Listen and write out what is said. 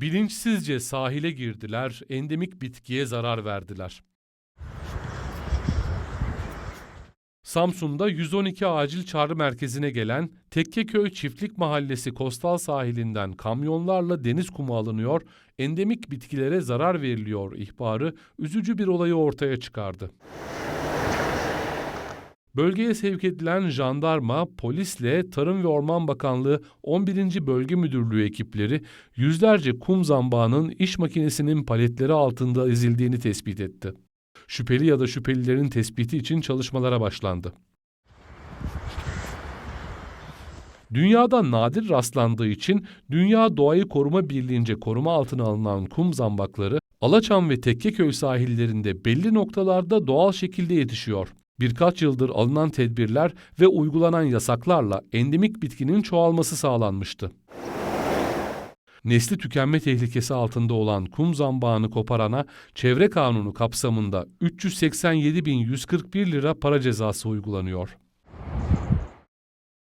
Bilinçsizce sahile girdiler, endemik bitkiye zarar verdiler. Samsun'da 112 acil çağrı merkezine gelen Tekkeköy Çiftlik Mahallesi kostal sahilinden kamyonlarla deniz kumu alınıyor, endemik bitkilere zarar veriliyor ihbarı üzücü bir olayı ortaya çıkardı. Bölgeye sevk edilen jandarma, polisle Tarım ve Orman Bakanlığı 11. Bölge Müdürlüğü ekipleri yüzlerce kum zambağının iş makinesinin paletleri altında ezildiğini tespit etti. Şüpheli ya da şüphelilerin tespiti için çalışmalara başlandı. Dünyada nadir rastlandığı için Dünya Doğayı Koruma Birliği'nce koruma altına alınan kum zambakları Alaçam ve Tekkeköy sahillerinde belli noktalarda doğal şekilde yetişiyor. Birkaç yıldır alınan tedbirler ve uygulanan yasaklarla endemik bitkinin çoğalması sağlanmıştı. Nesli tükenme tehlikesi altında olan kum zambağını koparana çevre kanunu kapsamında 387.141 lira para cezası uygulanıyor.